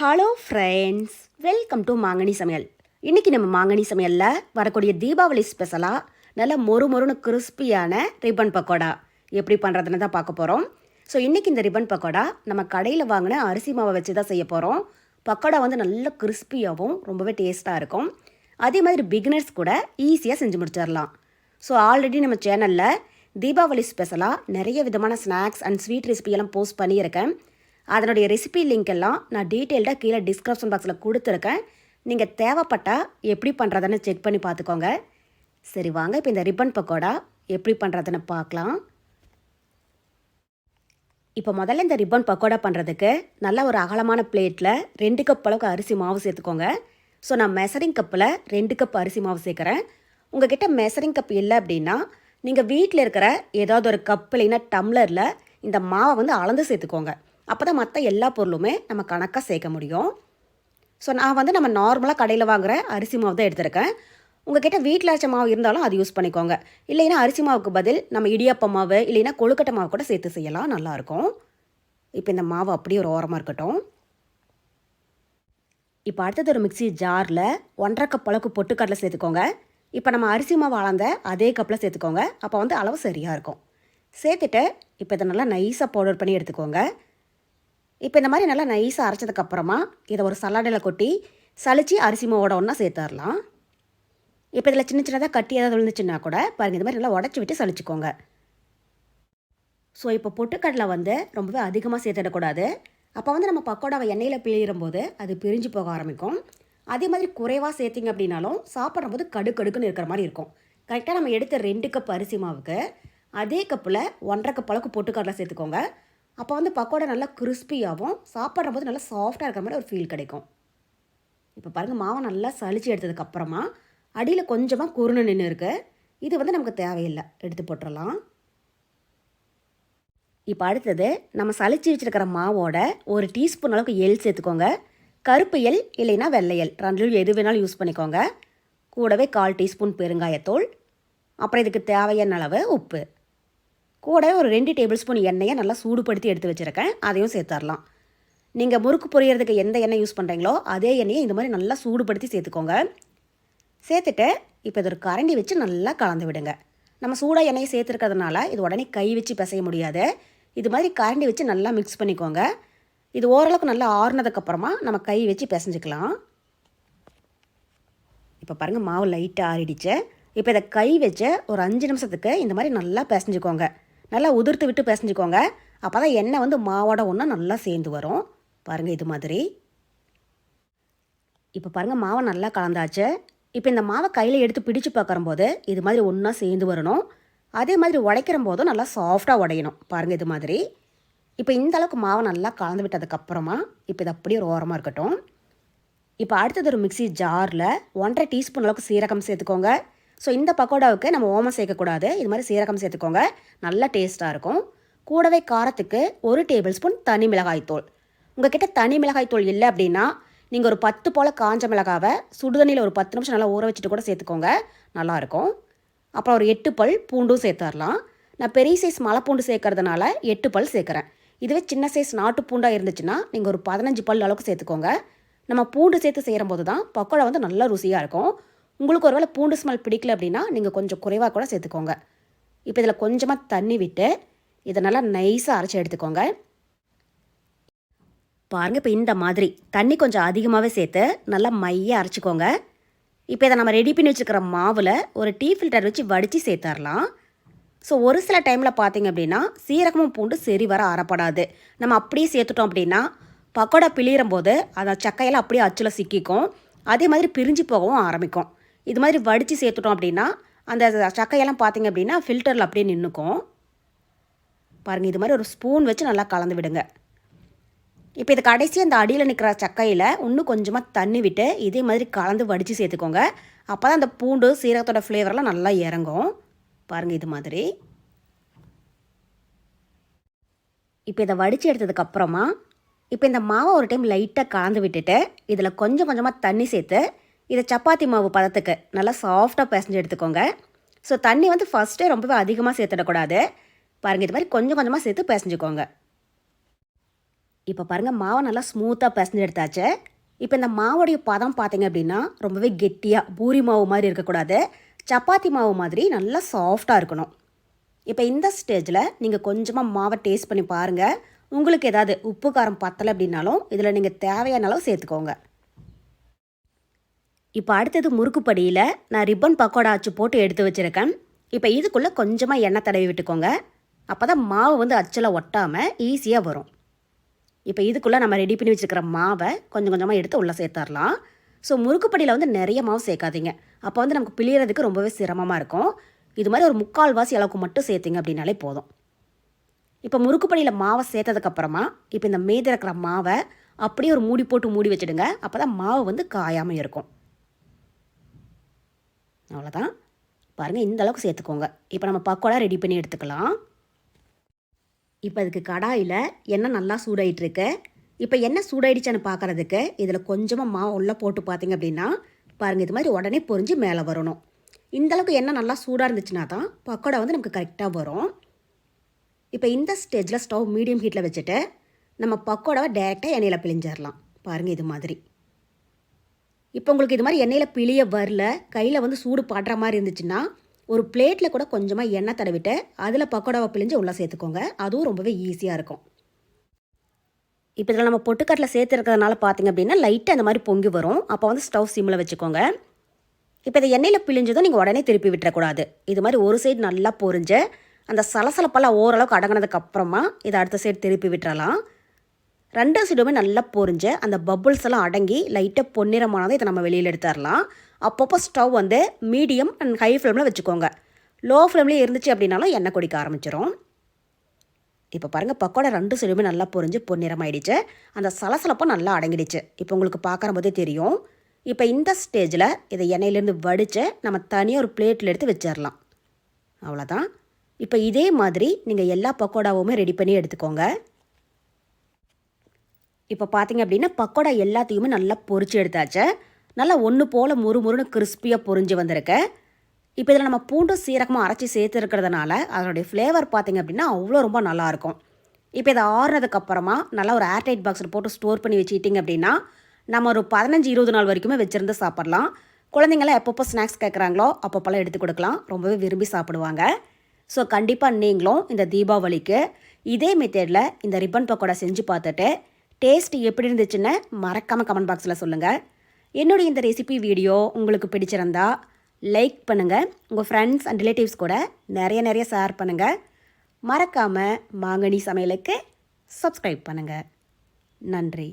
Hello friends welcome to மாங்கனி சமையல் இன்றைக்கி நம்ம மாங்கனி சமையலில் வரக்கூடிய தீபாவளி ஸ்பெஷலாக நல்ல மொறு மொறுன்னு கிறிஸ்பியான ரிப்பன் பக்கோடா. எப்படி பண்ணுறதுன்னு தான் பார்க்க போகிறோம் ஸோ இன்றைக்கி இந்த ரிப்பன் பக்கோடா நம்ம கடையில் வாங்கின அரிசி மாவை வச்சு தான் செய்ய போகிறோம் பக்கோடா வந்து நல்ல கிறிஸ்பியாகவும் ரொம்பவே டேஸ்ட்டாக இருக்கும். அதே மாதிரி பிகினர்ஸ் கூட ஈஸியாக செஞ்சு முடிச்சிடலாம். ஸோ ஆல்ரெடி நம்ம சேனலில் தீபாவளி ஸ்பெஷலாக நிறைய விதமான ஸ்நாக்ஸ் அண்ட் ஸ்வீட் ரெசிபியெல்லாம் போஸ்ட் பண்ணியிருக்கேன். அதனுடைய ரெசிபி லிங்க் எல்லாம் நான் டீட்டெயில்டாக கீழே டிஸ்கிரிப்ஷன் பாக்ஸில் கொடுத்துருக்கேன். நீங்கள் தேவைப்பட்டால் எப்படி பண்ணுறதுன்னு செக் பண்ணி பார்த்துக்கோங்க. சரி வாங்க இப்போ இந்த ரிப்பன் பக்கோடா எப்படி பண்ணுறதுன்னு பார்க்கலாம். இப்போ முதல்ல இந்த ரிப்பன் பக்கோடா பண்ணுறதுக்கு நல்ல ஒரு அகலமான பிளேட்டில் ரெண்டு கப் அளவுக்கு அரிசி மாவு சேர்த்துக்கோங்க. ஸோ நான் மெசரிங் கப்பில் ரெண்டு கப் அரிசி மாவு சேர்க்குறேன். உங்ககிட்ட மெசரிங் கப் இல்லை அப்படின்னா நீங்கள் வீட்டில் இருக்கிற ஏதாவது ஒரு கப் இல்லைன்னா டம்ளரில் இந்த மாவை வந்து அளந்து சேர்த்துக்கோங்க. அப்போ தான் மற்ற எல்லா பொருளுமே நம்ம கணக்காக சேர்க்க முடியும். ஸோ நான் வந்து நம்ம நார்மலாக கடையில் வாங்குகிற அரிசி மாவு தான் எடுத்திருக்கேன். கிட்டே வீட்டில் அரைச்ச மாவு இருந்தாலும் அது யூஸ் பண்ணிக்கோங்க. இல்லைன்னா அரிசி மாவுக்கு பதில் நம்ம இடியப்ப மாவு இல்லைன்னா கொழுக்கட்டை மாவு கூட சேர்த்து செய்யலாம் நல்லாயிருக்கும் இப்போ இந்த மாவு அப்படியே ஒரு ஓரமாக இருக்கட்டும். இப்போ அடுத்தது ஒரு மிக்சி ஜாரில் ஒன்றரை கப் அளவுக்கு பொட்டுக்கடலை சேர்த்துக்கோங்க. இப்போ நம்ம அரிசி மாவு அளந்த அதே கப்பில் சேர்த்துக்கோங்க. அப்போ வந்து அளவு சரியாக இருக்கும். சேர்த்துட்டு இப்போ இதை நல்லா நைஸாக பவுடர் பண்ணி எடுத்துக்கோங்க. இப்போ இந்த மாதிரி நல்லா நைஸாக அரைச்சதுக்கப்புறமா இதை ஒரு சலாடில் கொட்டி சளிச்சு அரிசி மாவோட ஒன்றா சேர்த்துடலாம். இப்போ இதில் சின்ன சின்னதாக கட்டி ஏதாவது விழுந்துச்சுன்னா கூட பாருங்கள் இந்த மாதிரி நல்லா உடச்சி விட்டு சளிச்சுக்கோங்க. ஸோ இப்போ பொட்டுக்கடலை வந்து ரொம்பவே அதிகமாக சேர்த்துடக்கூடாது. அப்போ வந்து நம்ம பக்கோடாவை எண்ணெயில் பிழியும் போது அது பிரிஞ்சு போக ஆரம்பிக்கும். அதே மாதிரி குறைவாக சேர்த்திங்க அப்படின்னாலும் சாப்பிட்ற கடு கடுக்குன்னு இருக்கிற மாதிரி இருக்கும். கரெக்டாக நம்ம எடுத்த ரெண்டு கப் அரிசி மாவுக்கு அதே கப்பில் ஒன்றரை கப் அளவுக்கு பொட்டுக்கடலை சேர்த்துக்கோங்க. அப்போ வந்து பக்கோடா நல்லா கிறிஸ்பியாகவும் சாப்பிட்ற போது நல்லா சாஃப்டாக இருக்கிற மாதிரி ஒரு ஃபீல் கிடைக்கும். இப்போ பாருங்கள் மாவை நல்லா சளிச்சு எடுத்ததுக்கப்புறமா அடியில் கொஞ்சமாக குருணு நின்று இருக்கு. இது வந்து நமக்கு தேவையில்லை. எடுத்து போட்டுடலாம் இப்போ அடுத்தது நம்ம சளிச்சு வச்சுருக்கிற மாவோட ஒரு டீஸ்பூன் அளவுக்கு எல் சேர்த்துக்கோங்க. கருப்பு எல் இல்லைன்னா வெள்ளை ரெண்டு ரெண்டுலையும் எது வேணாலும் யூஸ் பண்ணிக்கோங்க. கூடவே கால் டீஸ்பூன் பெருங்காயத்தூள். அப்புறம் இதுக்கு தேவையான அளவு உப்பு. கூட ஒரு ரெண்டு டேபிள் ஸ்பூன் எண்ணெயை நல்லா சூடுபடுத்தி எடுத்து வச்சுருக்கேன். அதையும் சேர்த்துடலாம். நீங்கள் முறுக்கு பொரியறதுக்கு எந்த எண்ணெய் யூஸ் பண்ணுறீங்களோ அதே எண்ணெயை இந்த மாதிரி நல்லா சூடுபடுத்தி சேர்த்துக்கோங்க. சேர்த்துட்டு இப்போ இது ஒரு கரண்டி வச்சு நல்லா கலந்து விடுங்க. நம்ம சூடாக எண்ணெயை சேர்த்துருக்கிறதுனால இது உடனே கை வச்சு பிசைய முடியாது. இது மாதிரி கரண்டி வச்சு நல்லா மிக்ஸ் பண்ணிக்கோங்க. இது ஓரளவுக்கு நல்லா ஆறுனதுக்கப்புறமா நம்ம கை வச்சு பிசைஞ்சிக்கலாம். இப்போ பாருங்கள் மாவு லைட்டாக ஆறிடுச்சு. இப்போ இதை கை வச்சு ஒரு அஞ்சு நிமிஷத்துக்கு இந்த மாதிரி நல்லா பிசைஞ்சுக்கோங்க. நல்லா உதிர்த்து விட்டு பிசைஞ்சுக்கோங்க. அப்போ தான் எண்ணெய் வந்து மாவோட ஒன்றா நல்லா சேர்ந்து வரும். பாருங்கள் இது மாதிரி. இப்போ பாருங்கள் மாவை நல்லா கலந்தாச்சு. இப்போ இந்த மாவை கையில் எடுத்து பிடிச்சு பார்க்குறம்போது இது மாதிரி ஒன்றா சேர்ந்து வரணும். அதே மாதிரி உடைக்கிற போதும் நல்லா சாஃப்டாக உடையணும். பாருங்கள் இது மாதிரி. இப்போ இந்த அளவுக்கு மாவை நல்லா கலந்து விட்டதுக்கப்புறமா இப்போ இது அப்படியே ஒரு ஓரமாக இருக்கட்டும். இப்போ அடுத்தது ஒரு மிக்சி ஜாரில் ஒன்றரை டீஸ்பூன் அளவுக்கு சீரகம் சேர்த்துக்கோங்க. ஸோ இந்த பக்கோடாவுக்கு நம்ம ஓமம் சேர்க்கக்கூடாது. இது மாதிரி சீரகம் சேர்த்துக்கோங்க. நல்லா டேஸ்ட்டாக இருக்கும். கூடவே காரத்துக்கு ஒரு டேபிள் ஸ்பூன் தனி மிளகாய்த்தூள் கிட்டே தனி மிளகாய்த்தூள் இல்லை அப்படின்னா நீங்கள் ஒரு பத்து போல் காஞ்ச மிளகாவை சுடுதண்ணியில் ஒரு பத்து நிமிஷம் நல்லா ஊற வச்சுட்டு கூட சேர்த்துக்கோங்க. நல்லாயிருக்கும் அப்புறம் ஒரு எட்டு பல் பூண்டும் சேர்த்துடலாம் நான் பெரிய சைஸ் மலைப்பூண்டு சேர்க்கறதுனால எட்டு பல் சேர்க்குறேன். இதுவே சின்ன சைஸ் நாட்டு பூண்டாக இருந்துச்சுன்னா நீங்கள் ஒரு பதினஞ்சு பல் அளவுக்கு சேர்த்துக்கோங்க. நம்ம பூண்டு சேர்த்து செய்கிற போது தான் பக்கோடா வந்து நல்லா ருசியாக இருக்கும். உங்களுக்கு ஒருவேளை பூண்டு ஸ்மெல் பிடிக்கல அப்படின்னா நீங்கள் கொஞ்சம் குறைவாக கூட சேர்த்துக்கோங்க. இப்போ இதில் கொஞ்சமாக தண்ணி விட்டு இதை நல்லா நைஸாக அரைச்சி எடுத்துக்கோங்க. பாருங்கள் இப்போ இந்த மாதிரி தண்ணி கொஞ்சம் அதிகமாகவே சேர்த்து நல்லா மையாக அரைச்சிக்கோங்க. இப்போ இதை நம்ம ரெடி பண்ணி வச்சுக்கிற மாவில் ஒரு டீ ஃபில்டர் வச்சு வடித்து சேர்த்துடலாம். ஸோ ஒரு சில டைமில் பார்த்தீங்க அப்படின்னா சீரகமும் பூண்டு சரி வர அறப்படாது நம்ம அப்படியே சேர்த்துட்டோம் அப்படின்னா பக்கோடா பிழியிறம் போது அதை சக்கையெல்லாம் அப்படியே அச்சில் சிக்கிக்கும். அதே மாதிரி பிரிஞ்சு போகவும் ஆரம்பிக்கும். இது மாதிரி வடித்து சேர்த்துட்டோம் அப்படின்னா அந்த சக்கையெல்லாம் பார்த்திங்க அப்படின்னா ஃபில்டரில் அப்படியே நின்றுக்கும் பாருங்கள் இது மாதிரி ஒரு ஸ்பூன் வச்சு நல்லா கலந்து விடுங்க. இப்போ இது கடைசி அந்த அடியில் நிற்கிற சக்கையில் இன்னும் கொஞ்சமாக தண்ணி விட்டு இதே மாதிரி கலந்து வடித்து சேர்த்துக்கோங்க. அப்போ தான் அந்த பூண்டு சீரகத்தோட ஃப்ளேவரெல்லாம் நல்லா இறங்கும். பாருங்கள் இது மாதிரி இப்போ இதை வடித்து எடுத்ததுக்கப்புறமா இப்போ இந்த மாவை ஒரு டைம் லைட்டாக கலந்து விட்டுட்டு இதில் கொஞ்சம் கொஞ்சமாக தண்ணி சேர்த்து இதை சப்பாத்தி மாவு பதத்துக்கு நல்லா சாஃப்டாக பிசைஞ்சு எடுத்துக்கோங்க. ஸோ தண்ணி வந்து ஃபஸ்ட்டே ரொம்பவே அதிகமாக சேர்த்துடக்கூடாது. பாருங்கள் இது மாதிரி கொஞ்சம் கொஞ்சமாக சேர்த்து பிசைஞ்சுக்கோங்க. இப்போ பாருங்கள் மாவை நல்லா ஸ்மூத்தாக பிசைஞ்சு எடுத்தாச்சு. இப்போ இந்த மாவுடைய பதம் பார்த்தீங்க அப்படின்னா ரொம்பவே கெட்டியாக பூரி மாவு மாதிரி இருக்கக்கூடாது. சப்பாத்தி மாவு மாதிரி நல்லா சாஃப்டாக இருக்கணும். இப்போ இந்த ஸ்டேஜில் நீங்கள் கொஞ்சமாக மாவை டேஸ்ட் பண்ணி பாருங்கள் உங்களுக்கு ஏதாவது உப்பு காரம் பத்தலை அப்படின்னாலும் இதில் நீங்கள் தேவையான அளவு சேர்த்துக்கோங்க. இப்போ அடுத்தது முறுக்கு படியில் நான் ரிப்பன் பக்கோடா அச்சு போட்டு எடுத்து வச்சுருக்கேன். இப்போ இதுக்குள்ளே கொஞ்சமாக எண்ணெய் தடவி விட்டுக்கோங்க. அப்போ தான் மாவு வந்து அச்சில் ஒட்டாமல் ஈஸியாக வரும். இப்போ இதுக்குள்ளே நம்ம ரெடி பண்ணி வச்சுருக்கிற மாவை கொஞ்சம் கொஞ்சமாக எடுத்து உள்ளே சேர்த்துடலாம் ஸோ முறுக்குப்படியில் வந்து நிறைய மாவு சேர்க்காதீங்க. அப்போ வந்து நமக்கு பிழியறதுக்கு ரொம்பவே சிரமமாக இருக்கும். இது மாதிரி ஒரு முக்கால் வாசி அளவுக்கு மட்டும் சேர்த்திங்க அப்படின்னாலே போதும். இப்போ முறுக்குப்படியில் மாவை சேர்த்ததுக்கப்புறமா இப்போ இந்த மீதி இருக்கிற மாவை அப்படியே ஒரு மூடி போட்டு மூடி வச்சுடுங்க. அப்போ தான் மாவு வந்து காயாமல் இருக்கும். அவ்வளோதான் பாருங்கள் இந்த அளவுக்கு சேர்த்துக்கோங்க. இப்போ நம்ம பக்கோடா ரெடி பண்ணி எடுத்துக்கலாம். இப்போ அதுக்கு கடாயில் எண்ணெய் நல்லா சூடாயிட்டுருக்கு. இப்போ எண்ணெய் சூடாயிடுச்சான்னு பார்க்குறதுக்கு இதில் கொஞ்சமாக மாவு உள்ளே போட்டு பார்த்தீங்க அப்படின்னா பாருங்கள் இது மாதிரி உடனே பொரிஞ்சு மேலே வரணும். இந்த அளவுக்கு எண்ணெய் நல்லா சூடாக இருந்துச்சுன்னா தான் பக்கோடா வந்து நமக்கு கரெக்டாக வரும். இப்போ இந்த ஸ்டேஜில் ஸ்டவ் மீடியம் ஹீட்டில் வச்சுட்டு நம்ம பக்கோடாவை டேரெக்டாக எண்ணெயில் பிழிஞ்சிடலாம். பாருங்கள் இது மாதிரி. இப்போ உங்களுக்கு இது மாதிரி எண்ணெயில் பிழிய வரல கையில் வந்து சூடு பாடுற மாதிரி இருந்துச்சுன்னா ஒரு பிளேட்டில் கூட கொஞ்சமாக எண்ணெய் தடவிட்டு அதில் பக்கோடாவை பிழிஞ்சு உள்ளே சேர்த்துக்கோங்க. அதுவும் ரொம்பவே ஈஸியாக இருக்கும். இப்போ இதில் நம்ம பொட்டுக்கட்டில் சேர்த்துருக்கிறதுனால பார்த்தீங்க அப்படின்னா லைட்டாக அந்த மாதிரி பொங்கி வரும். அப்போ வந்து ஸ்டவ் சிம்மில் வச்சுக்கோங்க. இப்போ இதை எண்ணெயில் பிழிஞ்சதும் நீங்கள் உடனே திருப்பி விட்டுறக்கூடாது. இது மாதிரி ஒரு சைடு நல்லா பொறிஞ்சு அந்த சலசலப்பெல்லாம் ஓரளவுக்கு அடங்கினதுக்கப்புறமா இதை அடுத்த சைடு திருப்பி விட்டுறலாம். ரெண்டு சைடுமே நல்லா பொரிஞ்சு அந்த பபுள்ஸ் எல்லாம் அடங்கி லைட்டாக பொன்னிறமானதை இதை நம்ம வெளியில் எடுத்துடலாம். அப்பப்போ ஸ்டவ் வந்து மீடியம் அண்ட் ஹை ஃப்ளேமில் வச்சுக்கோங்க. லோ ஃப்ளேம்லேயே இருந்துச்சு அப்படின்னாலும் எண்ணெய் கொடிக்க ஆரம்பிச்சிடும் இப்போ பாருங்கள் பக்கோடா ரெண்டு சைடுமே நல்லா பொரிஞ்சு பொன்னிறமாயிடுச்சு. அந்த சலசலப்பாக நல்லா அடங்கிடுச்சு. இப்போ உங்களுக்கு பார்க்குற போதே தெரியும். இப்போ இந்த ஸ்டேஜில் இதை எண்ணெயிலேருந்து வடித்து நம்ம தனியாக ஒரு பிளேட்டில் எடுத்து வச்சிடலாம். அவ்வளோதான் இப்போ இதே மாதிரி நீங்கள் எல்லா பக்கோடாவுமே ரெடி பண்ணி எடுத்துக்கோங்க. இப்போ பார்த்தீங்க அப்படின்னா பக்கோடா எல்லாத்தையுமே நல்லா பொரிச்சு எடுத்தாச்சு. நல்லா ஒன்று போல் முறு முறுன்னு கிறிஸ்பியாக பொரிஞ்சு வந்திருக்கு. இப்போ இதில் நம்ம பூண்டும் சீரகமும் அரைச்சி சேர்த்துருக்கிறதுனால அதனுடைய ஃப்ளேவர் பார்த்தீங்க அப்படின்னா அவ்வளோ ரொம்ப நல்லாயிருக்கும் இப்போ இதை ஆறுனதுக்கப்புறமா நல்லா ஒரு ஏர்டைட் பாக்ஸில் போட்டு ஸ்டோர் பண்ணி வச்சுக்கிட்டிங்க அப்படின்னா நம்ம ஒரு பதினஞ்சு இருபது நாள் வரைக்குமே வச்சுருந்து சாப்பிட்லாம். குழந்தைங்களாம் எப்பப்போ ஸ்நாக்ஸ் கேட்குறாங்களோ அப்பப்போல்லாம் எடுத்து கொடுக்கலாம். ரொம்பவே விரும்பி சாப்பிடுவாங்க. ஸோ கண்டிப்பாக நீங்களும் இந்த தீபாவளிக்கு இதே மெத்தேடில் இந்த ரிப்பன் பக்கோடா செஞ்சு பார்த்துட்டு டேஸ்ட் எப்படி இருந்துச்சுன்னு மறக்காமல் கமெண்ட் பாக்ஸில் சொல்லுங்கள் என்னுடைய இந்த ரெசிபி வீடியோ உங்களுக்கு பிடிச்சிருந்தா லைக் பண்ணுங்கள் உங்கள் ஃப்ரெண்ட்ஸ் அண்ட் ரிலேட்டிவ்ஸ் கூட நிறைய நிறைய ஷேர் பண்ணுங்கள் மறக்காமல் மாங்கனி சமையலுக்கு சப்ஸ்கிரைப் பண்ணுங்கள் நன்றி.